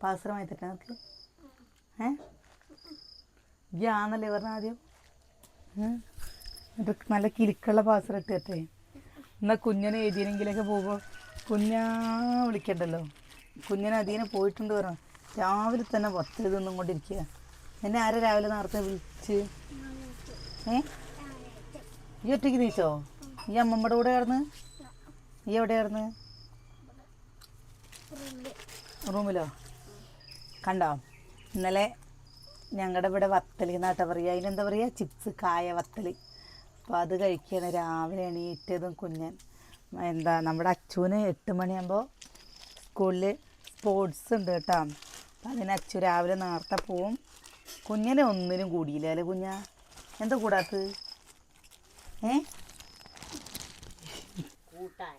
പാസരമായി തെറ്റാ നിനക്ക് ഏ? ഗ്യാന്നല്ലേ പറഞ്ഞ ആദ്യം? എന്നിട്ട് നല്ല കിലുക്കുള്ള പാസരം ഇട്ട് തരട്ടെ. എന്നാൽ കുഞ്ഞിനെ ഏതിനെങ്കിലൊക്കെ പോകുമ്പോൾ കുഞ്ഞാ വിളിക്കണ്ടല്ലോ. കുഞ്ഞിനെ അധീനെ പോയിട്ടുണ്ട് പറഞ്ഞു രാവിലെ തന്നെ പത്ത് ഇതൊന്നും കൊണ്ടിരിക്കുക എന്നെ ആരെ രാവിലെ നേരത്തെ വിളിച്ച്? ഏ? ഈ ഒറ്റയ്ക്ക് നീച്ചോ? ഈ അമ്മമ്മയുടെ കൂടെ കിടന്ന് ഈ എവിടെ കിടന്ന് റൂമിലോ? കണ്ടോ? ഇന്നലെ ഞങ്ങളുടെ ഇവിടെ വത്തൽ എന്നാട്ടാ പറയുക. അതിനെന്താ പറയുക? ചിപ്സ് കായ വത്തൽ അപ്പോൾ അത് കഴിക്കുകയാണ് രാവിലെ എണീറ്റതും കുഞ്ഞൻ. എന്താ നമ്മുടെ അച്ചുവിന് എട്ട് മണിയാകുമ്പോൾ സ്കൂളിൽ സ്പോർട്സ് ഉണ്ട് കേട്ടോ. അപ്പം അതിന് അച്ചു രാവിലെ നേരത്തെ പോവും. കുഞ്ഞിനെ ഒന്നിനും കൂടിയില്ല അല്ലേ കുഞ്ഞ? എന്താ കൂടാത്തത്? ഏ? കൂട്ടാൻ.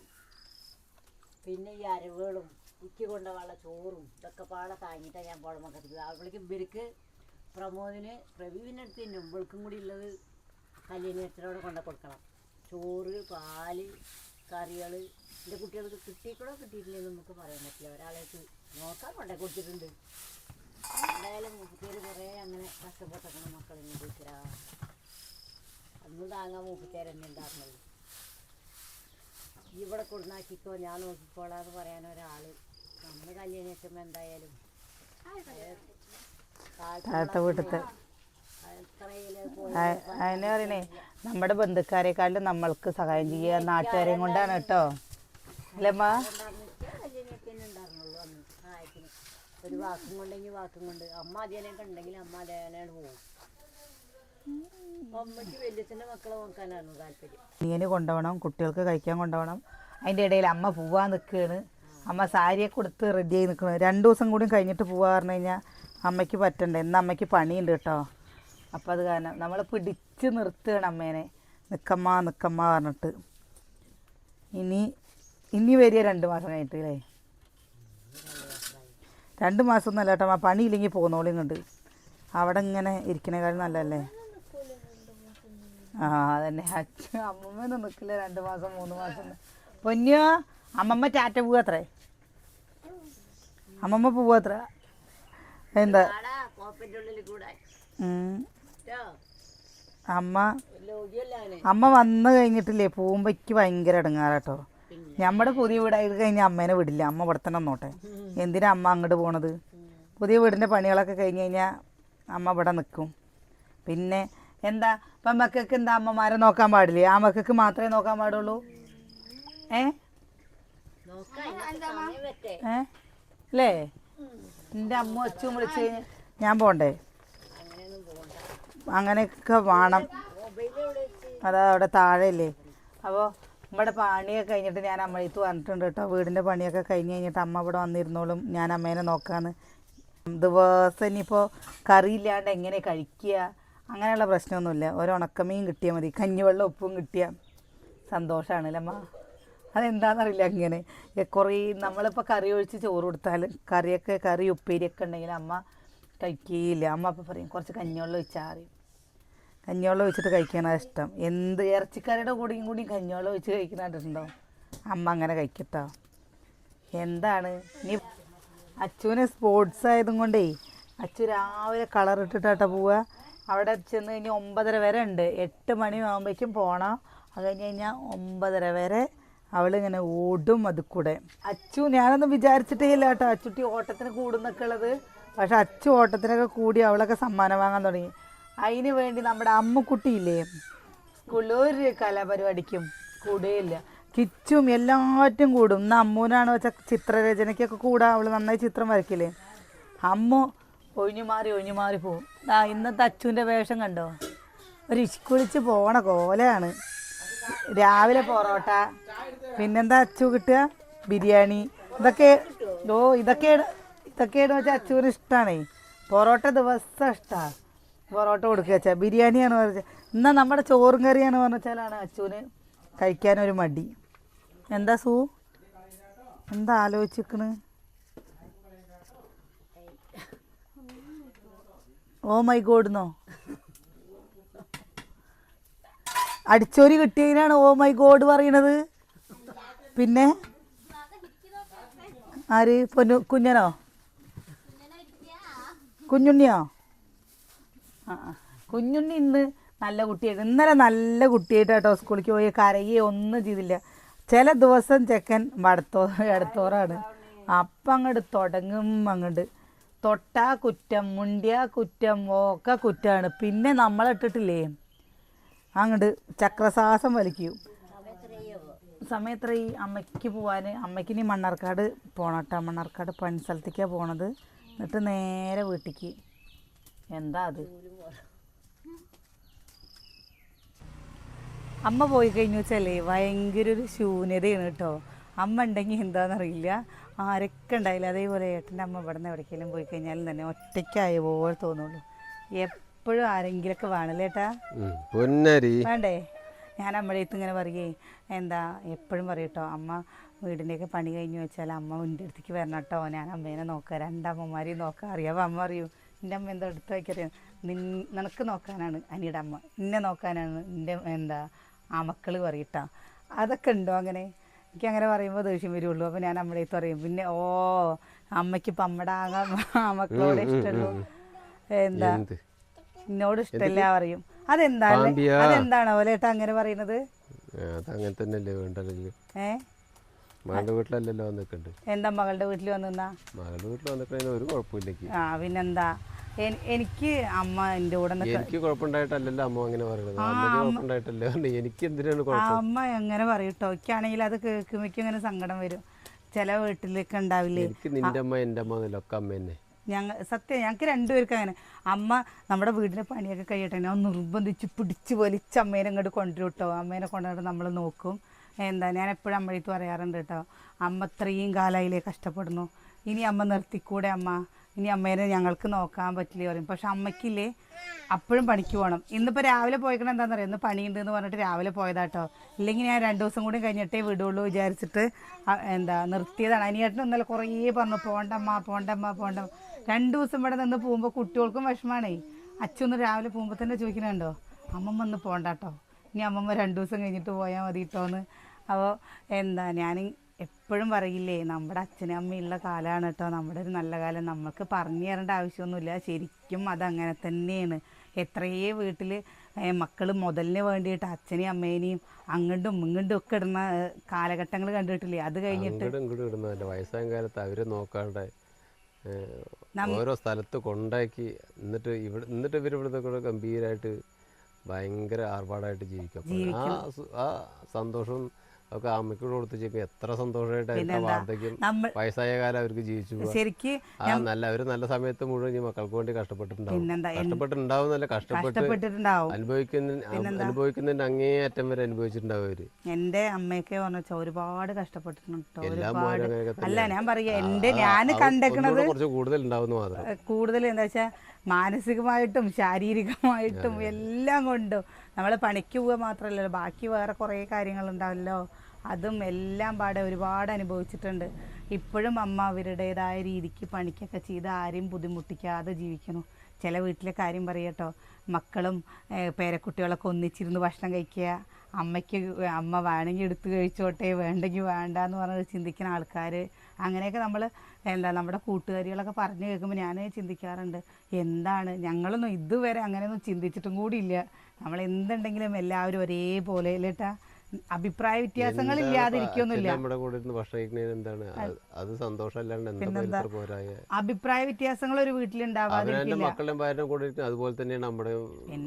പിന്നെ ഈ അരവുകളും. ഉച്ച കൊണ്ടുള്ള ചോറും ഇതൊക്കെ പാടെ താങ്ങിയിട്ടാണ് ഞാൻ പുഴമ കത്തിക്കുന്നത് അവൾക്ക് ഇവർക്ക് പ്രമോദിന് പ്രവീവിന്റെ അടുത്ത് തന്നെ ഇവൾക്കും കൂടി ഉള്ളത് കല്യാണത്തിനോട് കൊണ്ട കൊടുക്കണം. ചോറ് പാൽ കറികൾ എന്റെ കുട്ടികൾക്ക് കിട്ടിയിട്ടോ കിട്ടിയിട്ടില്ലെന്ന് നമുക്ക് പറയാൻ പറ്റില്ല. ഒരാളേക്ക് നോക്കാൻ കൊണ്ടേ കൊടുത്തിട്ടുണ്ട്. എന്തായാലും മൂപ്പത്തേര് കുറേ അങ്ങനെ കഷ്ടപ്പെട്ടക്കണം മക്കളിങ്ങനെ ചോദിച്ചാ അന്ന് താങ്ങാൻ മൂപ്പത്തേര് തന്നെ ഉണ്ടായിരുന്നുള്ളൂ. ഇവിടെ കൊടുന്നാക്കിക്കോ ഞാൻ നോക്കിക്കോളാന്ന് പറയാൻ ഒരാൾ നമ്മൾ കല്യാണം വെച്ചുമ്പോൾ എന്തായാലും താഴത്തെ എത്രയിൽ അതിനെ പറയണേ നമ്മുടെ ബന്ധുക്കാരെക്കാളും നമ്മൾക്ക് സഹായം ചെയ്യുക നാട്ടുകാരെയും കൊണ്ടാണ് കേട്ടോ. അല്ലമ്മ ഒരു വാക്കും കൊണ്ടെങ്കിൽ വാക്കും കൊണ്ട് അമ്മ അതിനൊക്കെ ഉണ്ടെങ്കിൽ അമ്മ അതേനാണ് പോകും അമ്മയ്ക്ക് വലിയച്ഛന്റെ മക്കളെ നോക്കാനായിരുന്നു താല്പര്യം. മീന് കൊണ്ടുപോകണം കുട്ടികൾക്ക് കഴിക്കാൻ കൊണ്ടുപോകണം. അതിന്റെ ഇടയിൽ അമ്മ പോവാൻ നിൽക്കുകയാണ്. അമ്മ സാരിയെ കൊടുത്ത് റെഡി ആയി നിൽക്കണം രണ്ട് ദിവസം കൂടി കഴിഞ്ഞിട്ട് പോവാ പറഞ്ഞു കഴിഞ്ഞാൽ അമ്മയ്ക്ക് പറ്റണ്ടേ. ഇന്ന് അമ്മയ്ക്ക് പണിയുണ്ട് കേട്ടോ. അപ്പോൾ അത് കാരണം നമ്മൾ പിടിച്ച് നിർത്തുകയാണ് അമ്മേനെ. നിൽക്കമ്മ നിൽക്കമ്മ പറഞ്ഞിട്ട്. ഇനി ഇനി വരിക രണ്ട് മാസം കഴിഞ്ഞിട്ട് അല്ലേ രണ്ട് മാസം ഒന്നും അല്ല കേട്ടോ. അമ്മ പണിയില്ലെങ്കിൽ പോകുന്നോളി ഇങ്ങോട്ട്. അവിടെ ഇങ്ങനെ ഇരിക്കണേക്കാളും നല്ലതല്ലേ? ആ അതന്നെ. അച്ഛൻ അമ്മമ്മൊന്നും നിൽക്കില്ല രണ്ട് മാസം മൂന്ന് മാസം. പൊന്നിയോ അമ്മമ്മ ടാറ്റ പോവാത്രേ? അമ്മമ്മ പോവാത്ര. എന്താ? അമ്മ അമ്മ വന്നു കഴിഞ്ഞിട്ടില്ലേ? പോകുമ്പോൾ എനിക്ക് ഭയങ്കര ഇടങ്ങാറാട്ടോ. നമ്മുടെ പുതിയ വീടായത് കഴിഞ്ഞാൽ അമ്മേനെ വിടില്ല. അമ്മ ഇവിടെ തന്നെ നോട്ടെ എന്തിനാ അമ്മ അങ്ങോട്ട് പോണത്? പുതിയ വീടിന്റെ പണികളൊക്കെ കഴിഞ്ഞ് കഴിഞ്ഞാൽ അമ്മ ഇവിടെ നിൽക്കും പിന്നെ എന്താ? ഇപ്പം മക്കൾക്ക് എന്താ അമ്മമാരെ നോക്കാൻ പാടില്ലേ? ആ മക്കൾക്ക് മാത്രമേ നോക്കാൻ പാടുള്ളൂ. ഏ നോക്കാം ഇന്നത്തെ സമയം വരട്ടെ ഏ? അല്ലേ എന്റെ അമ്മ അച്ഛൻ വിളിച്ച് കഴിഞ്ഞാൽ ഞാൻ പോണ്ടേ? അങ്ങനെയൊക്കെ വേണം. മൊബൈലിൽ എവിടെ വെച്ച് അതാ അവിടെ താഴെയല്ലേ? അപ്പോൾ നമ്മുടെ പണിയൊക്കെ കഴിഞ്ഞിട്ട് ഞാൻ അമ്മയത്ത് വന്നിട്ടുണ്ട് കേട്ടോ. വീടിന്റെ പണിയൊക്കെ കഴിഞ്ഞ് കഴിഞ്ഞിട്ട് അമ്മ ഇവിടെ വന്നിരുന്നോളും. ഞാൻ അമ്മേനെ നോക്കാന്ന്. ദിവസം ഇനിയിപ്പോൾ കറിയില്ലാണ്ട് എങ്ങനെ കഴിക്കുക? അങ്ങനെയുള്ള പ്രശ്നമൊന്നുമില്ല. ഒരു ഉണക്കമീൻ കിട്ടിയാൽ മതി. കഞ്ഞിവെള്ളം ഉപ്പും കിട്ടിയാൽ സന്തോഷമാണ് അമ്മ? അതെന്താണെന്നറിയില്ല അങ്ങനെ കുറേ നമ്മളിപ്പോൾ കറി ഒഴിച്ച് ചോറ് കൊടുത്താൽ കറിയൊക്കെ കറി ഉപ്പേരിയൊക്കെ ഉണ്ടെങ്കിൽ അമ്മ കഴിക്കുകയില്ല അമ്മ അപ്പോൾ പറയും കുറച്ച് കഞ്ഞിവെള്ളം ഒഴിച്ചാൽ അറിയും കഞ്ഞിവെള്ളം ഒഴിച്ചിട്ട് കഴിക്കാനാണ് ഇഷ്ടം. എന്ത് ഇറച്ചിക്കറിയുടെ കൂടെയും കൂടി കഞ്ഞിവെള്ളം ഒഴിച്ച് കഴിക്കുന്നുണ്ടോ അമ്മ അങ്ങനെ കഴിക്കട്ടോ. എന്താണ്? ഇനി അച്ചുവിന് സ്പോർട്സ് ആയതും കൊണ്ടേ അച്ചു രാവിലെ കളർ ഇട്ടിട്ടാട്ടോ പോവുക. അവിടെ ചെന്ന് കഴിഞ്ഞാൽ ഒമ്പതര വരെ ഉണ്ട്. എട്ട് മണി ആകുമ്പോഴേക്കും പോകണം അത് കഴിഞ്ഞ് കഴിഞ്ഞാൽ ഒമ്പതര വരെ അവളിങ്ങനെ ഓടും അത് കൂടെ അച്ചു ഞാനൊന്നും വിചാരിച്ചിട്ടേ ഇല്ല കേട്ടോ. അച്ചുട്ടി ഓട്ടത്തിന് കൂടുന്നൊക്കെ ഉള്ളത്. പക്ഷെ അച്ചു ഓട്ടത്തിനൊക്കെ കൂടി അവളൊക്കെ സമ്മാനം വാങ്ങാൻ തുടങ്ങി. അതിന് വേണ്ടി നമ്മുടെ അമ്മക്കുട്ടിയില്ലേ സ്കൂളിൽ കലാപരിപാടിക്കും കൂടുകയില്ല കിച്ചും എല്ലാറ്റും കൂടും. ഇന്ന് അമ്മൂനാണ് വെച്ച ചിത്രരചനയ്ക്കൊക്കെ കൂടാ. അവൾ നന്നായി ചിത്രം വരയ്ക്കില്ലേ? അമ്മ ഒഴിഞ്ഞു മാറി ഒഴിഞ്ഞു മാറി പോവും. ആ ഇന്നത്തെ അച്ചുവിന്റെ വേഷം കണ്ടോ? ഒരു ഇഷ്കുളിച്ച് പോണ കോലയാണ്. രാവിലെ പൊറോട്ട പിന്നെന്താ അച്ചു കിട്ടുക? ബിരിയാണി. ഇതൊക്കെ ഓ ഇതൊക്കെയാണ് ഇതൊക്കെയാണ് വെച്ചാൽ അച്ചുവിന് ഇഷ്ടമാണേ പൊറോട്ട ദിവസം ഇഷ്ടമാണ് പൊറോട്ട കൊടുക്കുക വെച്ചാൽ ബിരിയാണിയാണ് പറഞ്ഞാൽ എന്നാൽ നമ്മുടെ ചോറും കറിയാണ് പറഞ്ഞാലാണ് അച്ചുവിന് കഴിക്കാനൊരു മടി. എന്താ സൂ? എന്താ ആലോചിക്കണ് ഓ മൈ ഗോഡ്ന്നോ അടിച്ചോരി കിട്ടിയതിനാണ് ഓ മൈ ഗോഡ് പറയണത്. പിന്നെ? ആര്? പൊന്നു കുഞ്ഞനോ? കുഞ്ഞുണ്ണിയോ? ആ. കുഞ്ഞുണ്ണി ഇന്ന് നല്ല കുട്ടിയായിട്ട് ഇന്നലെ നല്ല കുട്ടിയായിട്ട് കേട്ടോ സ്കൂളിലേക്ക് പോയി. കരയേ ഒന്നും ചെയ്തില്ല. ചില ദിവസം ചെക്കൻ വടത്തോ ഇടത്തോറാണ്. അപ്പം അങ്ങോട്ട് തുടങ്ങും അങ്ങോട്ട് തൊട്ടാ കുറ്റം മുണ്ടിയാ കുറ്റം ഒക്കെ കുറ്റമാണ് പിന്നെ നമ്മളിട്ടിട്ടില്ലേ അങ്ങോട്ട് ചക്രസാഹസം വലിക്കും. സമയത്ര ഈ അമ്മയ്ക്ക് പോവാൻ അമ്മയ്ക്ക് ഇനി മണ്ണാർക്കാട് പോകണം കേട്ടോ മണ്ണാർക്കാട് പണി സ്ഥലത്തേക്കാണ് പോണത്. എന്നിട്ട് നേരെ വീട്ടിക്ക്. എന്താ അത്? അമ്മ പോയി കഴിഞ്ഞു വെച്ചാലേ ഭയങ്കര ഒരു ശൂന്യതയാണ് കേട്ടോ. അമ്മ ഉണ്ടെങ്കിൽ എന്താണെന്നറിയില്ല ആരൊക്കെ ഉണ്ടായില്ല. അതേപോലെ ഏട്ടന്റെ അമ്മ ഇവിടെ നിന്ന് എവിടേക്കെങ്കിലും പോയി കഴിഞ്ഞാലും തന്നെ ഒറ്റയ്ക്കായ പോലെ തോന്നുള്ളൂ. എപ്പോഴും ആരെങ്കിലൊക്കെ വേണല്ലേ ഏട്ടാ? പൊന്നരി. വേണ്ടേ? ഞാൻ അമ്മയുടെ അടുത്ത് ഇങ്ങനെ പറയേ എന്താ എപ്പോഴും പറയും കേട്ടോ അമ്മ വീടിന്റെയൊക്കെ പണി കഴിഞ്ഞ് വെച്ചാൽ അമ്മ എന്റെ അടുത്തേക്ക് വരണം കേട്ടോ ഞാൻ അമ്മേനെ നോക്കാം രണ്ടമ്മമാരെയും നോക്കാം അറിയാം അമ്മ അറിയൂ എന്റെ അമ്മ എന്താ അടുത്ത് വയ്ക്കറിയാം നിൻ നിനക്ക് നോക്കാനാണ് അനിയുടെ അമ്മ എന്നെ നോക്കാനാണ് എന്റെ എന്താ ആ മക്കൾ പറയട്ടാ. അതൊക്കെ ഉണ്ടോ അങ്ങനെ? എനിക്ക് അങ്ങനെ പറയുമ്പോൾ ദേഷ്യം വരുള്ളൂ അപ്പോൾ ഞാൻ അമ്മയുടെ അടുത്ത് പറയും പിന്നെ ഓ അമ്മയ്ക്ക് ഇപ്പം അമ്മയുടെ ആ മക്കളോട് ഇഷ്ടമുള്ളൂ എന്താ? എന്ത്? എന്നോട് ഇഷ്ടമല്ല പറയും. അതെന്താണ്? അതെന്താണ് ഓലേട്ടാ അങ്ങനെ പറയുന്നത്? അതങ്ങനെ തന്നെയല്ലേ വേണ്ടല്ലോ മകളുടെ വീട്ടിലല്ലല്ലോ വന്നിട്ടുണ്ട് എന്താ മകളുടെ വീട്ടിൽ വന്നാ മകളുടെ വീട്ടിൽ വന്നിട്ട് ഒരു കുഴപ്പമില്ല ആ പിന്നെന്താ? എനിക്ക് അമ്മ എന്റെ കൂടെ എനിക്ക് കുഴപ്പമുണ്ടായിട്ടല്ലല്ലോ അമ്മ അങ്ങനെ പറയുന്നത്. കുഴപ്പമുണ്ടായിട്ടല്ലേ എനിക്ക് എന്തിനാണ് അമ്മ എങ്ങനെ പറയും ഒക്കെയാണെങ്കിൽ അത് കേൾക്കുമ്പോഴേക്കും ഇങ്ങനെ സങ്കടം വരും. ചില വീട്ടിലൊക്കെ ഉണ്ടാവില്ലേ? എനിക്ക് നിന്റെ അമ്മ എന്റെ അമ്മ എന്നല്ല ഒക്കെ അമ്മ തന്നെ. ഞങ്ങൾ സത്യം ഞങ്ങൾക്ക് രണ്ടുപേർക്കും അങ്ങനെ അമ്മ നമ്മുടെ വീടിന്റെ പണിയൊക്കെ കഴിയട്ടെ. ഞാൻ നിർബന്ധിച്ച് പിടിച്ച് വലിച്ച് അമ്മേനെ ഇങ്ങോട്ട് കൊണ്ടുവരും അമ്മേനെ കൊണ്ടുവന്നിട്ട് നമ്മൾ നോക്കും. എന്താ ഞാൻ എപ്പോഴും അമ്മയടുത്ത് പറയാറുണ്ട് കേട്ടോ അമ്മ ഇത്രയും കാലയിലേ കഷ്ടപ്പെടുന്നു. ഇനി അമ്മ നിർത്തിക്കൂടെ അമ്മ? ഇനി അമ്മേനെ ഞങ്ങൾക്ക് നോക്കാൻ പറ്റില്ല പറയും. പക്ഷെ അമ്മയ്ക്കില്ലേ അപ്പോഴും പണിക്ക് പോകണം ഇന്നിപ്പോൾ രാവിലെ പോയിക്കണം എന്താണെന്ന് അറിയാം ഇന്ന് പണിയുണ്ട് എന്ന് പറഞ്ഞിട്ട് രാവിലെ പോയതാട്ടോ ഇല്ലെങ്കിൽ ഞാൻ രണ്ട് ദിവസം കൂടി കഴിഞ്ഞിട്ടേ വിടുള്ളൂ വിചാരിച്ചിട്ട് എന്താ നിർത്തിയതാണ്. അനിയേട്ടൻ ഇന്നലെ കുറേ പറഞ്ഞു പോണ്ടമ്മ പോണ്ടമ്മ പോണ്ട രണ്ട് ദിവസം ഇവിടെ നിന്ന് പോകുമ്പോൾ കുട്ടികൾക്കും വിഷമാണേ. അച്ഛന്ന് രാവിലെ പോകുമ്പോൾ തന്നെ ചോദിക്കണുണ്ടോ അമ്മമ്മ ഒന്ന് പോണ്ടാട്ടോ. ഇനി അമ്മമ്മ രണ്ടു ദിവസം കഴിഞ്ഞിട്ട് പോയാൽ മതി കേട്ടോ എന്ന് അപ്പോൾ എന്താ ഞാൻ എപ്പോഴും പറയില്ലേ നമ്മുടെ അച്ഛനും അമ്മയുള്ള കാലമാണ് കേട്ടോ നമ്മുടെ ഒരു നല്ല കാലം. നമുക്ക് പറഞ്ഞു തരേണ്ട ആവശ്യമൊന്നുമില്ല. ശരിക്കും അതങ്ങനെ തന്നെയാണ്. എത്രയേ വീട്ടിൽ മക്കൾ മുതലിന് വേണ്ടിയിട്ട് അച്ഛനെയും അമ്മേനെയും അങ്ങോട്ടും ഇങ്ങോട്ടും ഒക്കെ ഇടുന്ന കാലഘട്ടങ്ങൾ കണ്ടിട്ടില്ലേ? അത് കഴിഞ്ഞിട്ട് വയസ്സായ കാലത്ത് അവരെ നോക്കാണ്ട് ഓരോ സ്ഥലത്ത് കൊണ്ടാക്കി എന്നിട്ട് ഇവിടെ എന്നിട്ട് ഇവർ ഇവിടുത്തെ കൂടെ ഗംഭീരമായിട്ട് ഭയങ്കര ആർഭാടായിട്ട് ജീവിക്കും. ആ സന്തോഷം ഒക്കെ അമ്മയ്ക്ക് കൊടുത്ത് ചെയ്യുമ്പോൾ എത്ര സന്തോഷമായിട്ടായിരിക്കും വാർദ്ധക്യം വയസ്സായ കാലം അവർക്ക് ജീവിച്ചു ശരിക്ക് ആ നല്ല അവർ നല്ല സമയത്ത് മുഴുവൻ ഈ മക്കൾക്ക് വേണ്ടി കഷ്ടപ്പെട്ടിട്ടുണ്ടാവും. പിന്നെന്താ? എൻ- കഷ്ടപ്പെട്ടിട്ടുണ്ടാവുന്നല്ല കഷ്ടപ്പെട്ട് കഷ്ടപ്പെട്ടിട്ടുണ്ടാവും. അനുഭവിക്കുന്ന അനുഭവിക്കുന്നതിന്റെ അങ്ങേയറ്റം വരെ അനുഭവിച്ചിട്ടുണ്ടാവും അവർ. എന്റെ അമ്മയൊക്കെ പറഞ്ഞ ഒരുപാട് കഷ്ടപ്പെട്ടിട്ടുണ്ട് അല്ല ഞാൻ പറയാ എന്റെ ഞാൻ കണ്ടേക്കണത് കുറച്ച് കൂടുതൽ ഉണ്ടാവുന്ന മാത്രം. കൂടുതൽ എന്താ വെച്ചാൽ മാനസികമായിട്ടും ശാരീരികമായിട്ടും എല്ലാം കൊണ്ടും നമ്മൾ പണിക്ക് പോവുക മാത്രമല്ലല്ലോ ബാക്കി വേറെ കുറേ കാര്യങ്ങളുണ്ടാവല്ലോ. അതും എല്ലാം പാടെ ഒരുപാട് അനുഭവിച്ചിട്ടുണ്ട്. ഇപ്പോഴും അമ്മ അവരുടേതായ രീതിക്ക് പണിക്കൊക്കെ ചെയ്ത് ആരെയും ബുദ്ധിമുട്ടിക്കാതെ ജീവിക്കുന്നു. ചില വീട്ടിലെ കാര്യം പറയട്ടോ മക്കളും പേരക്കുട്ടികളൊക്കെ ഒന്നിച്ചിരുന്ന് ഭക്ഷണം കഴിക്കുക അമ്മയ്ക്ക് അമ്മ വേണമെങ്കിൽ എടുത്ത് കഴിച്ചോട്ടെ വേണ്ടെങ്കിൽ വേണ്ട എന്ന് പറഞ്ഞ് ചിന്തിക്കുന്ന ആൾക്കാർ അങ്ങനെയൊക്കെ നമ്മൾ എന്താ നമ്മുടെ കൂട്ടുകാരികളൊക്കെ പറഞ്ഞു കേൾക്കുമ്പോൾ ഞാൻ ചിന്തിക്കാറുണ്ട് എന്താണ് ഞങ്ങളൊന്നും ഇതുവരെ അങ്ങനെയൊന്നും ചിന്തിച്ചിട്ടും കൂടിയില്ല. നമ്മൾ എന്തുണ്ടെങ്കിലും എല്ലാവരും ഒരേപോലെ അല്ലേട്ടാ? അഭിപ്രായ വ്യത്യാസങ്ങൾ ഇല്ലാതിരിക്കൊന്നുമില്ല നമ്മുടെ കൂടെ ഇരുന്ന് ഭക്ഷണം എന്താണ്? അത് സന്തോഷമല്ലാണ്ട് പോരായ? അഭിപ്രായ വ്യത്യാസങ്ങൾ ഒരു വീട്ടിൽ വീട്ടിലുണ്ടാവാതിരിക്കില്ല മക്കളുടെയും ഭാര്യയുടെ കൂടെ ഇരിക്കുന്നത് അതുപോലെ തന്നെയാണ് നമ്മുടെ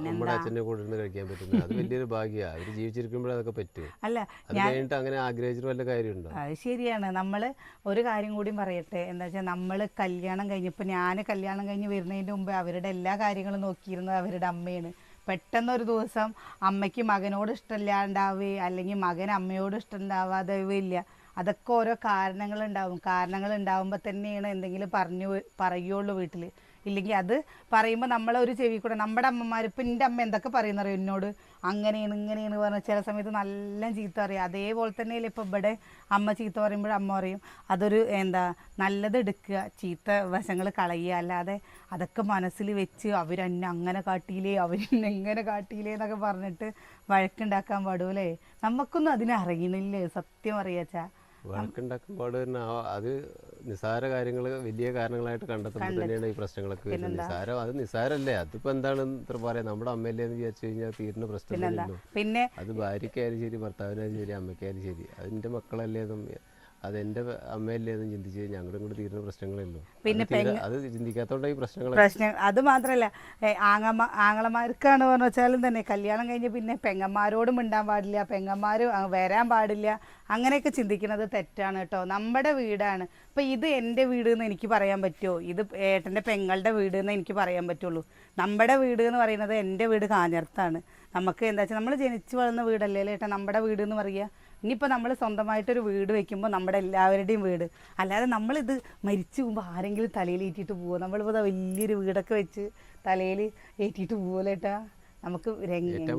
നമ്മുടെ അച്ഛന്റെ കൂടെ ഇരുന്ന് കഴിക്കാൻ പറ്റുന്നത്. അത് വലിയൊരു ഭാഗ്യമാണ് അവർ ജീവിച്ചിരിക്കുമ്പോഴേ അതൊക്കെ പറ്റും. അല്ല അത് കഴിഞ്ഞിട്ട് അങ്ങനെ ആഗ്രഹിച്ചിട്ട് വല്ല കാര്യമുണ്ടോ? അത് ശരിയാണ്. നമ്മൾ ഒരു കാര്യം കൂടി പറയട്ടെ. എന്താ വെച്ചാൽ നമ്മൾ കല്യാണം കഴിഞ്ഞപ്പോൾ ഞാൻ കല്യാണം കഴിഞ്ഞ് വരുന്നതിന്റെ മുമ്പ് അവരുടെ എല്ലാ കാര്യങ്ങളും നോക്കിയിരുന്നത് അവരുടെ അമ്മയാണ്. പെട്ടെന്ന് ഒരു ദിവസം അമ്മയ്ക്ക് മകനോട് ഇഷ്ടമില്ലാണ്ടാവുകയും അല്ലെങ്കിൽ മകൻ അമ്മയോട് ഇഷ്ടമുണ്ടാവാതെ ഇല്ല അതൊക്കെ ഓരോ കാരണങ്ങളുണ്ടാവും. കാരണങ്ങൾ ഉണ്ടാവുമ്പോൾ തന്നെയാണ് എന്തെങ്കിലും പറഞ്ഞു പറയുള്ളൂ വീട്ടിൽ ഇല്ലെങ്കിൽ അത് പറയുമ്പോൾ നമ്മളൊരു ചെവി കൂടെ നമ്മുടെ അമ്മമാർ ഇപ്പം എന്റെ അമ്മ എന്തൊക്കെ പറയുന്നറിയോ എന്നോട്? അങ്ങനെയാണ് ഇങ്ങനെയാണ് പറഞ്ഞാൽ ചില സമയത്ത് നല്ല ചീത്ത പറയും. അതേപോലെ തന്നെയല്ലേ ഇപ്പോൾ ഇവിടെ അമ്മ ചീത്ത പറയുമ്പോൾ അമ്മ പറയും. അതൊരു എന്താ നല്ലത് എടുക്കുക ചീത്ത വശങ്ങൾ കളയുക. അല്ലാതെ അതൊക്കെ മനസ്സിൽ വെച്ച് അവരെന്നെ അങ്ങനെ കാട്ടിയില്ലേ അവരെന്നെ എങ്ങനെ കാട്ടിയില്ലേ എന്നൊക്കെ പറഞ്ഞിട്ട് വഴക്കുണ്ടാക്കാൻ പാടൂലേ നമുക്കൊന്നും അതിനെ അറിയണില്ലേ? സത്യം അറിയാച്ചാ. വഴക്കുണ്ടാക്കുമ്പോൾ തന്നെ. ആ- അത് നിസാര കാര്യങ്ങൾ വലിയ കാരണങ്ങളായിട്ട് കണ്ടെത്തുമ്പോൾ തന്നെയാണ് ഈ പ്രശ്നങ്ങളൊക്കെ വരുന്നത്. നിസാരം അത് നിസാരല്ലേ? അതിപ്പോ എന്താണ് ഇത്ര പറയാ? നമ്മുടെ അമ്മയല്ലേ എന്ന് വിചാരിച്ചു കഴിഞ്ഞാൽ തീരുന്ന പ്രശ്നമില്ലല്ലോ പിന്നെ അത് ഭാര്യയ്ക്കായാലും ശരി ഭർത്താവിനായാലും ശരി അമ്മയ്ക്കായാലും ശരി അതിന്റെ മക്കളല്ലേ എന്നും അതെന്റെ അമ്മയല്ലേ എന്ന് ചിന്തിച്ച് ഞങ്ങളും കൂടെ ഇങ്ങോട്ട് തീരുന്ന പ്രശ്നങ്ങളല്ലോ പിന്നെ അത് ചിന്തിക്കാത്തോണ്ട് ഈ പ്രശ്നങ്ങൾ പ്രശ്നം അത് മാത്രല്ല ആങ്ങമ്മ ആങ്ങളമാർക്കാണ് പറഞ്ഞു വെച്ചാലും തന്നെ കല്യാണം കഴിഞ്ഞ് പിന്നെ പെങ്ങന്മാരോടും മിണ്ടാൻ പാടില്ല പെങ്ങന്മാർ വരാൻ പാടില്ല അങ്ങനെയൊക്കെ ചിന്തിക്കുന്നത് തെറ്റാണ് കേട്ടോ. നമ്മുടെ വീടാണ്. ഇപ്പം ഇത് എന്റെ വീട് എന്ന് എനിക്ക് പറയാൻ പറ്റുമോ ഇത് ഏട്ടന്റെ പെങ്ങളുടെ വീട് എന്ന് എനിക്ക് പറയാൻ പറ്റുള്ളൂ. നമ്മുടെ വീട് എന്ന് പറയുന്നത് എന്റെ വീട് കാഞ്ഞർത്താണ് നമുക്ക് എന്താ വെച്ചാൽ നമ്മൾ ജനിച്ചു വളർന്ന വീടല്ലേ ഏട്ടാ? നമ്മുടെ വീട് എന്ന് പറയുക ഇനിയിപ്പോൾ നമ്മൾ സ്വന്തമായിട്ടൊരു വീട് വെക്കുമ്പോൾ നമ്മുടെ എല്ലാവരുടെയും വീട്. അല്ലാതെ നമ്മളിത് മരിച്ചു പോകുമ്പോൾ ആരെങ്കിലും തലയിൽ ഏറ്റിട്ട് പോവുക നമ്മളിപ്പോൾ വലിയൊരു വീടൊക്കെ വെച്ച് തലയിൽ ഏറ്റിട്ട് പോകലേട്ടാ നമുക്ക് ഏറ്റവും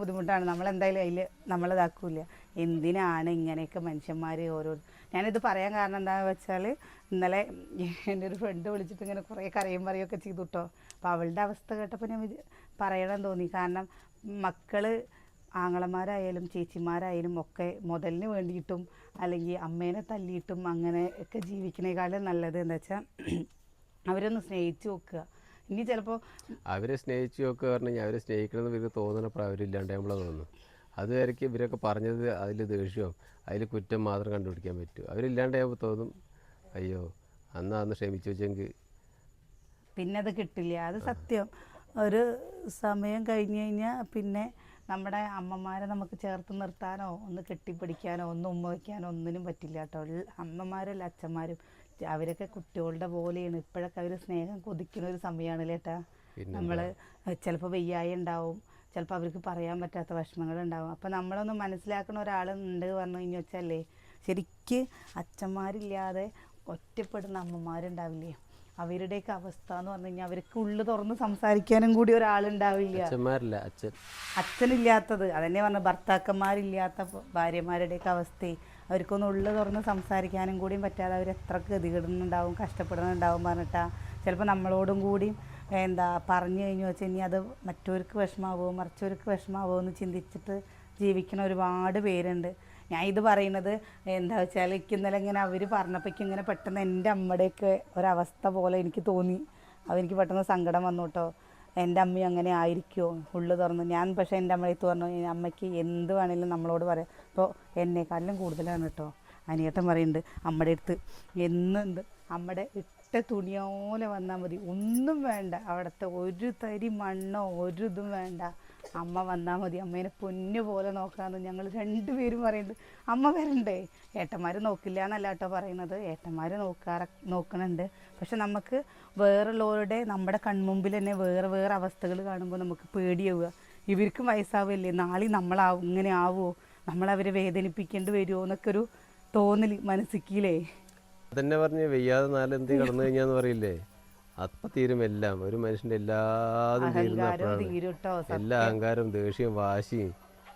ബുദ്ധിമുട്ടാണ്. നമ്മൾ നമ്മളെന്തായാലും അതിൽ നമ്മളിതാക്കൂല എന്തിനാണ് ഇങ്ങനെയൊക്കെ മനുഷ്യന്മാർ ഓരോ ഞാനിത് പറയാൻ കാരണം എന്താണെന്ന് വെച്ചാൽ ഇന്നലെ എന്റെ ഒരു ഫ്രണ്ട് വിളിച്ചിട്ട് ഇങ്ങനെ കുറേ കരയും പറയുകയൊക്കെ ചെയ്തു കേട്ടോ അപ്പോൾ അവളുടെ അവസ്ഥ കേട്ടപ്പോൾ ഞാൻ പറയണം തോന്നി. കാരണം മക്കൾ ആങ്ങളമാരായാലും ചേച്ചിമാരായാലും ഒക്കെ മുതലിന് വേണ്ടിയിട്ടും അല്ലെങ്കിൽ അമ്മേനെ തല്ലിയിട്ടും അങ്ങനെ ഒക്കെ ജീവിക്കണേക്കാളും നല്ലത് എന്താ വെച്ചാൽ അവരൊന്ന് സ്നേഹിച്ച് നോക്കുക. ഇനി ചിലപ്പോൾ അവരെ സ്നേഹിച്ച് നോക്കുക പറഞ്ഞു കഴിഞ്ഞാൽ അവരെ സ്നേഹിക്കണമെന്ന് ഇവർക്ക് തോന്നണപ്പോൾ അവരില്ലാണ്ട് നമ്മളെ തോന്നുന്നു. അതുവരയ്ക്ക് ഇവരൊക്കെ പറഞ്ഞത് അതിൽ ദേഷ്യവും അതിൽ കുറ്റം മാത്രം കണ്ടുപിടിക്കാൻ പറ്റും. അവരില്ലാണ്ടാകുമ്പോൾ തോന്നും. അയ്യോ അന്ന് അന്ന് ക്ഷമിച്ചു വെച്ചെങ്കിൽ പിന്നെ അത് കിട്ടില്ല. അത് സത്യം. ഒരു സമയം കഴിഞ്ഞ് കഴിഞ്ഞാൽ പിന്നെ നമ്മുടെ അമ്മമാരെ നമുക്ക് ചേർത്ത് നിർത്താനോ ഒന്ന് കെട്ടിപ്പിടിക്കാനോ ഒന്ന് ഉമ്മ വയ്ക്കാനോ ഒന്നിനും പറ്റില്ല കേട്ടോ. അമ്മമാരല്ല അച്ഛന്മാരും. അവരൊക്കെ കുട്ടികളുടെ പോലെയാണ്. ഇപ്പോഴൊക്കെ അവർ സ്നേഹം കൊതിക്കുന്ന ഒരു സമയമാണ് ചേട്ടാ നമ്മൾ ചിലപ്പോൾ വെയ്യായി ഉണ്ടാവും. ചിലപ്പോൾ അവർക്ക് പറയാൻ പറ്റാത്ത വിഷമങ്ങളുണ്ടാവും അപ്പോൾ നമ്മളൊന്ന് മനസ്സിലാക്കുന്ന ഒരാളുണ്ട് പറഞ്ഞു കഴിഞ്ഞു വെച്ചാലേ ശരിക്ക് അച്ഛന്മാരില്ലാതെ ഒറ്റപ്പെടുന്ന അമ്മമാരുണ്ടാവില്ലേ? അവരുടെയൊക്കെ അവസ്ഥ എന്ന് പറഞ്ഞു കഴിഞ്ഞാൽ അവർക്ക് ഉള്ളു തുറന്ന് സംസാരിക്കാനും കൂടി ഒരാളുണ്ടാവില്ല. അച്ഛന്മാരില്ല അച്ഛൻ. അച്ഛനില്ലാത്തത് അതന്നെ പറഞ്ഞ ഭർത്താക്കന്മാരില്ലാത്ത ഭാര്യമാരുടെയൊക്കെ അവസ്ഥയെ അവർക്കൊന്നും ഉള്ളു തുറന്ന് സംസാരിക്കാനും കൂടിയും പറ്റാതെ അവർ എത്ര ഗതികിടുന്നുണ്ടാവും കഷ്ടപ്പെടുന്നുണ്ടാവും പറഞ്ഞിട്ടാ. ചിലപ്പോൾ നമ്മളോടും കൂടി എന്താ പറഞ്ഞു കഴിഞ്ഞു വെച്ചാൽ ഇനി അത് മറ്റവർക്ക് വിഷമാവോ മറിച്ചവർക്ക് വിഷമാവോ എന്ന് ചിന്തിച്ചിട്ട് ജീവിക്കുന്ന ഒരുപാട് പേരുണ്ട്. ഞാൻ ഇത് പറയുന്നത് എന്താ വെച്ചാൽ എനിക്ക് ഇന്നലെ ഇങ്ങനെ അവർ പറഞ്ഞപ്പോഴേക്കും ഇങ്ങനെ പെട്ടെന്ന് എന്റെ അമ്മയുടെയൊക്കെ ഒരവസ്ഥ പോലെ എനിക്ക് തോന്നി. അതെനിക്ക് പെട്ടെന്ന് സങ്കടം വന്നു കേട്ടോ. എന്റെ അമ്മ അങ്ങനെ ആയിരിക്കുമോ ഉള്ളു തുറന്നു. ഞാൻ പക്ഷേ എന്റെ അമ്മയത്ത് പറഞ്ഞു അമ്മയ്ക്ക് എന്ത് വേണേലും നമ്മളോട് പറയാം. അപ്പോൾ എന്നെക്കാട്ടിലും കൂടുതലാണ് കേട്ടോ. അനിയേട്ടൻ പറയുന്നുണ്ട് അമ്മയുടെ അടുത്ത് എന്നുണ്ട് അമ്മയുടെ ഇട്ട തുണിയോലെ വന്നാൽ മതി. ഒന്നും വേണ്ട. അവിടുത്തെ ഒരു തരി മണ്ണോ ഒരു ഇതും വേണ്ട. അമ്മ വന്നാൽ മതി. അമ്മേനെ പൊന്നു പോലെ നോക്കാമെന്ന് ഞങ്ങൾ രണ്ടുപേരും പറയുന്നുണ്ട്. അമ്മ വരണ്ടേ? ഏട്ടന്മാർ നോക്കില്ല എന്നല്ല കേട്ടോ പറയുന്നത്. ഏട്ടന്മാർ നോക്കാറ നോക്കണുണ്ട് പക്ഷെ നമുക്ക് വേറുള്ളവരുടെ നമ്മുടെ കൺമുമ്പിൽ തന്നെ വേറെ വേറെ അവസ്ഥകൾ കാണുമ്പോൾ നമുക്ക് പേടിയാവുക. ഇവർക്കും വയസ്സാവില്ലേ? നാളെ നമ്മളാവും ഇങ്ങനെ ആവുമോ നമ്മളവരെ വേദനിപ്പിക്കേണ്ടി വരുമോ എന്നൊക്കെ ഒരു തോന്നൽ മനസ്സിക്കില്ലേ? അതന്നെ പറഞ്ഞ് വെയ്യാതെ നാലെന്ത് കടന്നു കഴിഞ്ഞാന്ന് പറയില്ലേ? അപ്പം തീരും എല്ലാം. ഒരു മനുഷ്യന്റെ എല്ലാതും തീരുന്ന അഹങ്കാരം എല്ലാ അഹങ്കാരവും ദേഷ്യവും വാശിയും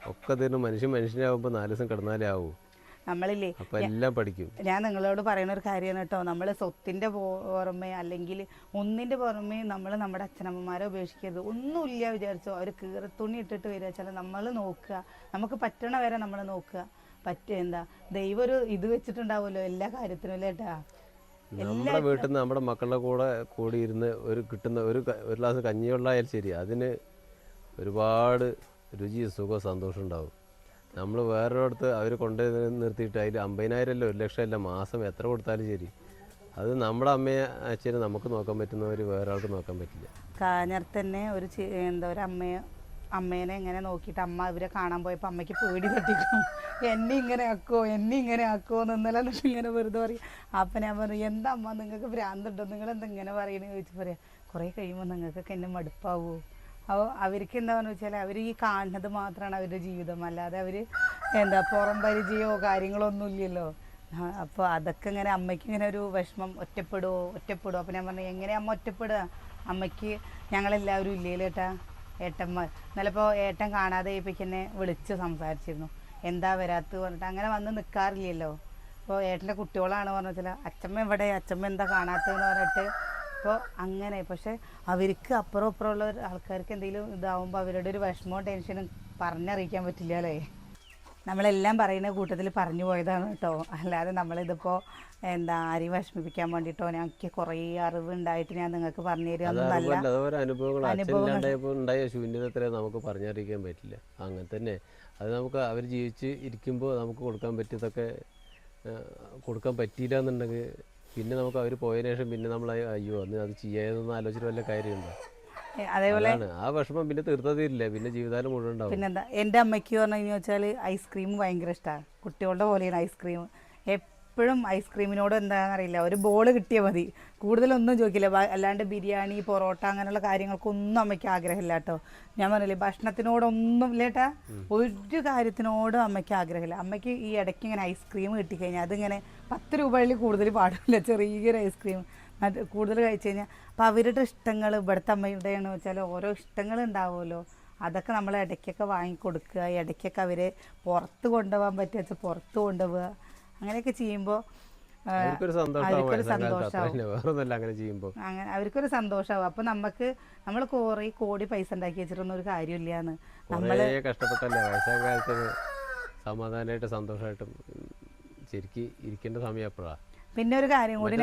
ഒക്കെ തീർന്ന് മനുഷ്യൻ മനുഷ്യനാകുമ്പോൾ നാല് ദിവസം കിടന്നാലേ ആവൂ. നമ്മളില്ലേ അപ്പൊ എല്ലാം പഠിക്കും. ഞാൻ നിങ്ങളോട് പറയുന്ന ഒരു കാര്യമാണ് കേട്ടോ. നമ്മൾ സ്വത്തിന്റെ പുറമെ അല്ലെങ്കിൽ ഒന്നിന്റെ പുറമെ നമ്മൾ നമ്മുടെ അച്ഛനമ്മമാരെ ഉപേക്ഷിക്കരുത്. ഒന്നുമില്ല വിചാരിച്ചോ അവർ കീറത്തുണി ഇട്ടിട്ട് വരിക. വെച്ചാൽ നമ്മൾ നോക്കുക. നമുക്ക് പറ്റണ വരെ നമ്മൾ നോക്കുക. പറ്റ എന്താ ദൈവം ഒരു ഇത് വെച്ചിട്ടുണ്ടാവുമല്ലോ എല്ലാ കാര്യത്തിനും അല്ലേ ഏട്ടാ? നമ്മുടെ വീട്ടിൽ നിന്ന് നമ്മുടെ മക്കളുടെ കൂടെ കൂടി ഇരുന്ന് ഒരു കിട്ടുന്ന ഒരു ഒരു ഗ്ലാസ് കഞ്ഞിവെള്ളമായാലും ശരി അതിന് ഒരുപാട് രുചി സുഖവും സന്തോഷം ഉണ്ടാവും. നമ്മൾ വേറൊരിടത്ത് അവർ കൊണ്ടുപോയി നിർത്തിയിട്ട് അതിൽ അമ്പതിനായിരം അല്ല ഒരു ലക്ഷം അല്ല മാസം എത്ര കൊടുത്താലും ശരി. അത് നമ്മുടെ അമ്മയെ അച്ഛനെ നമുക്ക് നോക്കാൻ പറ്റുന്നവർ വേറെ ആൾക്ക് നോക്കാൻ പറ്റില്ല. കാഞ്ഞർ തന്നെ ഒരു എന്താ ഒരു അമ്മയെ അമ്മേനെ ഇങ്ങനെ നോക്കിയിട്ട് അമ്മ ഇവരെ കാണാൻ പോയപ്പോൾ അമ്മയ്ക്ക് പേടി തട്ടിക്കും എന്നെ ഇങ്ങനെ ആക്കുമോ എന്നെ ഇങ്ങനെ ആക്കുമോ എന്നല്ല എന്നിട്ട് ഇങ്ങനെ വെറുതെ പറയും. അപ്പം ഞാൻ പറഞ്ഞു എന്താ അമ്മ നിങ്ങൾക്ക് ഭ്രാന്തുണ്ടോ? നിങ്ങൾ എന്താ ഇങ്ങനെ പറയണേ? ചോദിച്ചു പറയാം കുറേ കഴിയുമ്പോൾ നിങ്ങൾക്കൊക്കെ എന്നെ മടുപ്പാവോ? അപ്പോൾ അവർക്ക് എന്താണെന്ന് വെച്ചാൽ അവർ ഈ കാണുന്നത് മാത്രമാണ് അവരുടെ ജീവിതം. അല്ലാതെ അവർ എന്താ പുറം പരിചയമോ കാര്യങ്ങളോ ഒന്നും ഇല്ലല്ലോ. അപ്പോൾ അതൊക്കെ ഇങ്ങനെ അമ്മയ്ക്ക് ഇങ്ങനെ ഒരു വിഷമം ഒറ്റപ്പെടുമോ ഒറ്റപ്പെടുമോ അപ്പോൾ ഞാൻ പറഞ്ഞു എങ്ങനെ അമ്മ ഒറ്റപ്പെടുക? അമ്മയ്ക്ക് ഞങ്ങളെല്ലാവരും ഇല്ലേ ഏട്ടാ? ഏട്ടന്മാർ എന്നാലിപ്പോൾ ഏട്ടൻ കാണാതെ ഇപ്പം എന്നെ വിളിച്ച് സംസാരിച്ചിരുന്നു. എന്താ വരാത്തത് പറഞ്ഞിട്ട് അങ്ങനെ വന്ന് നിൽക്കാറില്ലല്ലോ ഇപ്പോൾ ഏട്ടന്റെ കുട്ടികളാണ് പറഞ്ഞാൽ അച്ഛമ്മ എവിടെ? അച്ഛമ്മ എന്താ കാണാത്തതെന്ന് പറഞ്ഞിട്ട് ഇപ്പോൾ അങ്ങനെ. പക്ഷെ അവർക്ക് അപ്പുറം അപ്പുറമുള്ള ആൾക്കാർക്ക് എന്തെങ്കിലും ഇതാവുമ്പോൾ അവരുടെ ഒരു വിഷമവും ടെൻഷനും പറഞ്ഞറിയിക്കാൻ പറ്റില്ല അല്ലേ? നമ്മളെല്ലാം പറയുന്ന കൂട്ടത്തിൽ പറഞ്ഞു പോയതാണ് കേട്ടോ. അല്ലാതെ നമ്മളിതിപ്പോൾ എന്താ ആരെയും വിഷമിപ്പിക്കാൻ വേണ്ടിയിട്ടോ ഞങ്ങൾക്ക് കുറേ അറിവ് ഉണ്ടായിട്ട് ഞാൻ നിങ്ങൾക്ക് പറഞ്ഞു തരുമെന്നല്ല അനുഭവങ്ങൾ. നമുക്ക് പറഞ്ഞറിയിക്കാൻ പറ്റില്ല. അങ്ങനെ തന്നെ അത് നമുക്ക് അവർ ജീവിച്ച് ഇരിക്കുമ്പോൾ നമുക്ക് കൊടുക്കാൻ പറ്റിയതൊക്കെ കൊടുക്കാൻ പറ്റിയില്ല എന്നുണ്ടെങ്കിൽ പിന്നെ നമുക്ക് അവർ പോയതിനു ശേഷം പിന്നെ നമ്മൾ അയ്യോ അന്ന് അത് ചെയ്യാതെന്ന് ആലോചിച്ചിട്ട് വല്ല കാര്യമുണ്ടോ? അതേപോലെ ആ വിഷമം പിന്നെ തീർത്തതില്ല. പിന്നെ ജീവിതകാലം മുഴുവൻ ഉണ്ടാവും. പിന്നെന്താ? എന്റെ അമ്മയ്ക്ക് പറഞ്ഞു വെച്ചാൽ ഐസ്ക്രീം ഭയങ്കര ഇഷ്ടമാണ് കുട്ടികളുടെ പോലെയാണ് ഐസ്ക്രീം എപ്പോഴും ഐസ്ക്രീമിനോട് എന്താണെന്നറിയില്ല ഒരു ബോൾ കിട്ടിയാൽ മതി. കൂടുതലൊന്നും ചോദിക്കില്ല. അല്ലാണ്ട് ബിരിയാണി പൊറോട്ട അങ്ങനെയുള്ള കാര്യങ്ങൾക്കൊന്നും അമ്മയ്ക്ക് ആഗ്രഹമില്ല കേട്ടോ. ഞാൻ പറഞ്ഞില്ലേ ഭക്ഷണത്തിനോടൊന്നും ഇല്ലേട്ടാ. ഒരു കാര്യത്തിനോടും അമ്മയ്ക്ക് ആഗ്രഹമില്ല. അമ്മയ്ക്ക് ഈ ഇടയ്ക്ക് ഇങ്ങനെ ഐസ്ക്രീം കിട്ടിക്കഴിഞ്ഞാൽ അതിങ്ങനെ പത്ത് രൂപയിൽ കൂടുതൽ പാടില്ല. ചെറിയൊരു ഐസ്ക്രീം അത് കൂടുതൽ കഴിച്ചു കഴിഞ്ഞാൽ അപ്പോൾ അവരുടെ ഇഷ്ടങ്ങൾ ഇവിടുത്തെ അമ്മയുടെയാണ് വെച്ചാൽ ഓരോ ഇഷ്ടങ്ങൾ ഉണ്ടാവുമല്ലോ അതൊക്കെ നമ്മൾ ഇടയ്ക്കൊക്കെ വാങ്ങിക്കൊടുക്കുക ഇടയ്ക്കൊക്കെ അവരെ പുറത്ത് കൊണ്ടുപോകാൻ വെച്ചാൽ പുറത്ത് കൊണ്ടുപോവുക. അങ്ങനെയൊക്കെ ചെയ്യുമ്പോൾ അവർക്കൊരു സന്തോഷമാവും അങ്ങനെ അവർക്കൊരു സന്തോഷമാവും. അപ്പൊ നമുക്ക് നമ്മൾ കോറി കോടി പൈസ ഉണ്ടാക്കി വെച്ചിട്ടൊന്നും ഒരു കാര്യമില്ലാന്ന്. കഷ്ടപ്പെട്ടല്ലേ? കാലത്ത് സമാധാനമായിട്ട് സന്തോഷമായിട്ടും ശരിക്കും ഇരിക്കേണ്ട സമയം എപ്പോഴാ? പിന്നെ ഒരു കാര്യം കൂടി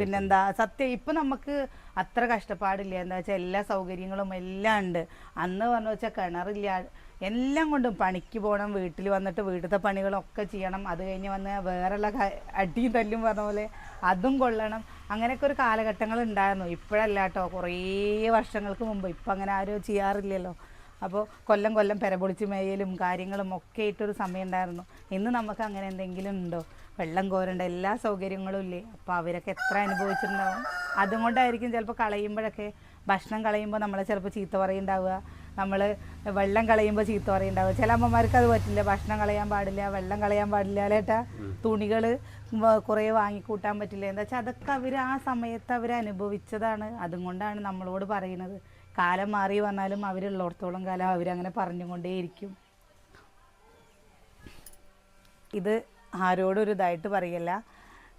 പിന്നെന്താ സത്യം ഇപ്പൊ നമുക്ക് അത്ര കഷ്ടപ്പാടില്ല. എന്താ വെച്ചാൽ എല്ലാ സൗകര്യങ്ങളും എല്ലാം ഉണ്ട്. അന്ന് പറഞ്ഞു വെച്ചാൽ കിണറില്ല. എല്ലാം കൊണ്ടും പണിക്ക് പോകണം വീട്ടിൽ വന്നിട്ട് വീട്ടിലത്തെ പണികളൊക്കെ ചെയ്യണം. അത് കഴിഞ്ഞ് വന്ന് വേറെയുള്ള അടിയും തല്ലും പറഞ്ഞ പോലെ അതും കൊള്ളണം. അങ്ങനെയൊക്കെ ഒരു കാലഘട്ടങ്ങൾ ഉണ്ടായിരുന്നു. ഇപ്പോഴല്ല കേട്ടോ കുറേ വർഷങ്ങൾക്ക് മുമ്പ്. ഇപ്പം അങ്ങനെ ആരും ചെയ്യാറില്ലല്ലോ. അപ്പോൾ കൊല്ലം കൊല്ലം പെരപൊളിച്ച് മേയലും കാര്യങ്ങളും ഒക്കെ ആയിട്ടൊരു സമയം ഉണ്ടായിരുന്നു. ഇന്ന് നമുക്ക് അങ്ങനെ എന്തെങ്കിലും ഉണ്ടോ? വെള്ളം കോരേണ്ട എല്ലാ സൗകര്യങ്ങളും ഇല്ലേ? അപ്പോൾ അവരൊക്കെ എത്ര അനുഭവിച്ചിട്ടുണ്ടാവും? അതുകൊണ്ടായിരിക്കും ചിലപ്പോൾ കളയുമ്പോഴൊക്കെ ഭക്ഷണം കളയുമ്പോൾ നമ്മളെ ചിലപ്പോൾ ചീത്ത പറയുണ്ടാവുക. നമ്മൾ വെള്ളം കളയുമ്പോൾ ചീത്ത പറയുണ്ടാവുക. ചില അമ്മമാർക്ക് അത് പറ്റില്ല. ഭക്ഷണം കളയാൻ പാടില്ല വെള്ളം കളയാൻ പാടില്ല അല്ലേട്ടാ? തുണികൾ കുറേ വാങ്ങിക്കൂട്ടാൻ പറ്റില്ല. എന്താ വെച്ചാൽ അതൊക്കെ അവർ ആ സമയത്ത് അവർ അനുഭവിച്ചതാണ്. അതുകൊണ്ടാണ് നമ്മളോട് പറയുന്നത്. കാലം മാറി വന്നാലും അവരുള്ളിടത്തോളം കാലം അവരങ്ങനെ പറഞ്ഞുകൊണ്ടേയിരിക്കും. ഇത് ആരോടും ഒരു ഇതായിട്ട് പറയല്ല.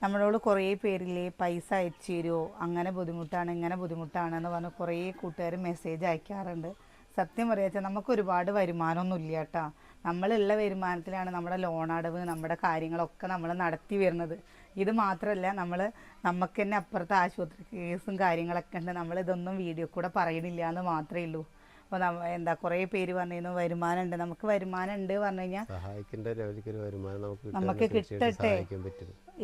നമ്മളോട് കുറേ പേരില്ലേ പൈസ അയച്ചു തരുമോ അങ്ങനെ ബുദ്ധിമുട്ടാണ് ഇങ്ങനെ ബുദ്ധിമുട്ടാണ് എന്ന് പറഞ്ഞ് കുറേ കൂട്ടുകാർ മെസ്സേജ് അയക്കാറുണ്ട്. സത്യം പറയാച്ചാൽ നമുക്ക് ഒരുപാട് വരുമാനമൊന്നും ഇല്ല കേട്ടോ. നമ്മളുള്ള വരുമാനത്തിലാണ് നമ്മുടെ ലോൺ അടവ് നമ്മുടെ കാര്യങ്ങളൊക്കെ നമ്മൾ നടത്തി വരുന്നത്. ഇത് മാത്രമല്ല നമ്മൾ നമുക്ക് തന്നെ അപ്പുറത്തെ ആശുപത്രി കേസും കാര്യങ്ങളൊക്കെ ഉണ്ട്. നമ്മളിതൊന്നും വീഡിയോ കൂടെ പറയണില്ല എന്ന് മാത്രമേ ഉള്ളൂ. അപ്പോൾ എന്താ കുറേ പേര് പറഞ്ഞിരുന്നു വരുമാനം ഉണ്ട് നമുക്ക് വരുമാനം ഉണ്ട് പറഞ്ഞു കഴിഞ്ഞാൽ നമുക്ക് കിട്ടട്ടെ.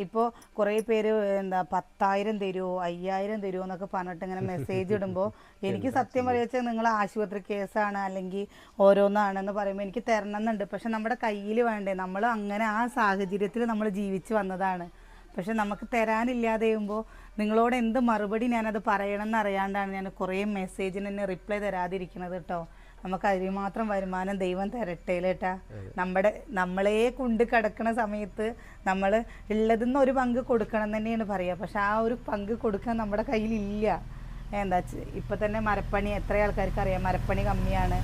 ഇപ്പോൾ കുറേ പേര് എന്താ പത്തായിരം തരുമോ അയ്യായിരം തരുമോ എന്നൊക്കെ പറഞ്ഞിട്ട് ഇങ്ങനെ മെസ്സേജ് ഇടുമ്പോൾ എനിക്ക് സത്യം പറയുക നിങ്ങൾ ആശുപത്രി കേസാണ് അല്ലെങ്കിൽ ഓരോന്നാണെന്ന് പറയുമ്പോൾ എനിക്ക് തരണം എന്നുണ്ട് പക്ഷെ നമ്മുടെ കയ്യിൽ വേണ്ടേ നമ്മൾ അങ്ങനെ ആ സാഹചര്യത്തിൽ നമ്മൾ ജീവിച്ച് വന്നതാണ്. പക്ഷെ നമുക്ക് തരാനില്ലാതെ ചെയ്യുമ്പോൾ നിങ്ങളോട് എന്ത് മറുപടി ഞാനത് പറയണമെന്ന് അറിയാണ്ടാണ് ഞാൻ കുറേ മെസ്സേജിന് തന്നെ റിപ്ലൈ തരാതിരിക്കുന്നത് കേട്ടോ നമുക്ക് അതിനുമാത്രം വരുമാനം ദൈവം തരട്ടെ കേട്ടാ നമ്മുടെ നമ്മളെ കൊണ്ട് കിടക്കുന്ന സമയത്ത് നമ്മൾ ഉള്ളതിന്ന് ഒരു പങ്ക് കൊടുക്കണം എന്ന് തന്നെയാണ് പറയുക പക്ഷെ ആ ഒരു പങ്ക് കൊടുക്കാൻ നമ്മുടെ കയ്യിലില്ല. എന്താ ഇപ്പം തന്നെ മരപ്പണി എത്ര ആൾക്കാർക്ക് അറിയാം? മരപ്പണി കമ്മിയാണ്.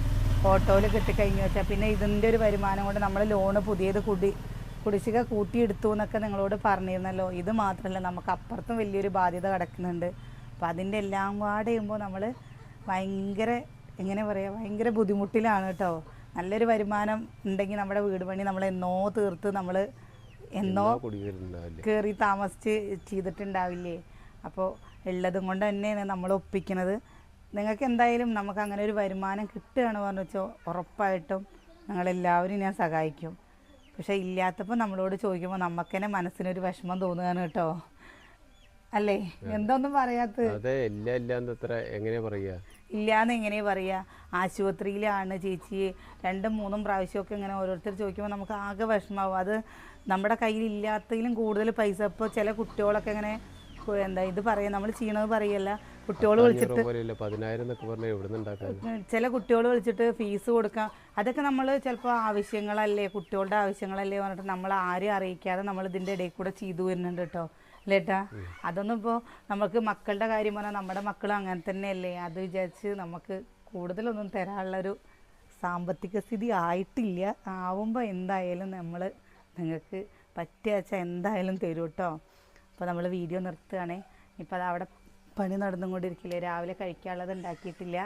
ഓട്ടോയിൽ കിട്ടിക്കഴിഞ്ഞു വെച്ചാൽ പിന്നെ ഇതിന്റെ ഒരു വരുമാനം കൊണ്ട് നമ്മൾ ലോണ് പുതിയത് കുടി കുടിശ്ശിക കൂട്ടിയെടുത്തു എന്നൊക്കെ നിങ്ങളോട് പറഞ്ഞിരുന്നല്ലോ. ഇത് മാത്രമല്ല നമുക്ക് അപ്പുറത്തും വലിയൊരു ബാധ്യത കിടക്കുന്നുണ്ട്. അപ്പം അതിന്റെ എല്ലാം കൂടെ ചെയ്യുമ്പോൾ നമ്മൾ ഭയങ്കര എങ്ങനെ പറയുക ഭയങ്കര ബുദ്ധിമുട്ടിലാണ് കേട്ടോ. നല്ലൊരു വരുമാനം ഉണ്ടെങ്കിൽ നമ്മുടെ വീട് പണി നമ്മൾ എന്നോ തീർത്ത് നമ്മൾ എന്നോ കയറി താമസിച്ച് ചെയ്തിട്ടുണ്ടാവില്ലേ? അപ്പോൾ ഉള്ളതും കൊണ്ട് തന്നെയാണ് നമ്മൾ ഒപ്പിക്കുന്നത്. നിങ്ങൾക്ക് എന്തായാലും നമുക്ക് അങ്ങനെ ഒരു വരുമാനം കിട്ടുകയാണ് പറഞ്ഞു വെച്ചാൽ ഉറപ്പായിട്ടും നിങ്ങളെല്ലാവരും ഞാൻ സഹായിക്കും. പക്ഷെ ഇല്ലാത്തപ്പോൾ നമ്മളോട് ചോദിക്കുമ്പോൾ നമുക്ക് തന്നെ മനസ്സിനൊരു വിഷമം തോന്നുകയാണ് കേട്ടോ. അല്ലേ? എന്തൊന്നും പറയാത്ത അതെ ഇല്ല എത്ര എങ്ങനെയാ ഇല്ലാന്ന് എങ്ങനെ പറയാ? ആശുപത്രിയിലാണ് ചേച്ചി. രണ്ടും മൂന്നും പ്രാവശ്യമൊക്കെ ഇങ്ങനെ ഓരോരുത്തർ ചോദിക്കുമ്പോൾ നമുക്ക് ആകെ വിഷമാവും. അത് നമ്മുടെ കയ്യിൽ ഇല്ലാത്തതിലും കൂടുതൽ പൈസ. ഇപ്പോൾ ചില കുട്ടികളൊക്കെ ഇങ്ങനെ എന്താ ഇത് പറയാം? നമ്മൾ ചെയ്യണത് പറയല്ല. കുട്ടികൾ വിളിച്ചിട്ട് ചില കുട്ടികൾ വിളിച്ചിട്ട് ഫീസ് കൊടുക്കാം. അതൊക്കെ നമ്മൾ ചിലപ്പോൾ ആവശ്യങ്ങളല്ലേ കുട്ടികളുടെ ആവശ്യങ്ങളല്ലേ പറഞ്ഞിട്ട് നമ്മൾ ആരും അറിയിക്കാതെ നമ്മൾ ഇതിന്റെ ഇടയിൽ കൂടെ ചെയ്തു വരുന്നുണ്ട് കേട്ടോ അല്ലേട്ടാ അതൊന്നും ഇപ്പോൾ നമുക്ക് മക്കളുടെ കാര്യം പറഞ്ഞാൽ നമ്മുടെ മക്കൾ അങ്ങനെ തന്നെയല്ലേ. അത് വിചാരിച്ച് നമുക്ക് കൂടുതലൊന്നും തരാനുള്ളൊരു സാമ്പത്തിക സ്ഥിതി ആയിട്ടില്ല. ആവുമ്പോൾ എന്തായാലും നമ്മൾ നിങ്ങൾക്ക് പറ്റിയ വെച്ചാൽ എന്തായാലും തരും കേട്ടോ അപ്പോൾ നമ്മൾ വീഡിയോ നിർത്തുകയാണേ ഇപ്പോൾ അത് അവിടെ പണി നടന്നുകൊണ്ടിരിക്കില്ലേ? രാവിലെ കഴിക്കാനുള്ളത് ഉണ്ടാക്കിയിട്ടില്ല.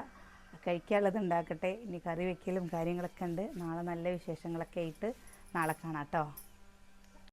കഴിക്കാനുള്ളത് ഉണ്ടാക്കട്ടെ. ഇനി കറി വെക്കലും കാര്യങ്ങളൊക്കെ ഉണ്ട്. നാളെ നല്ല വിശേഷങ്ങളൊക്കെ ആയിട്ട് നാളെ കാണാം കേട്ടോ.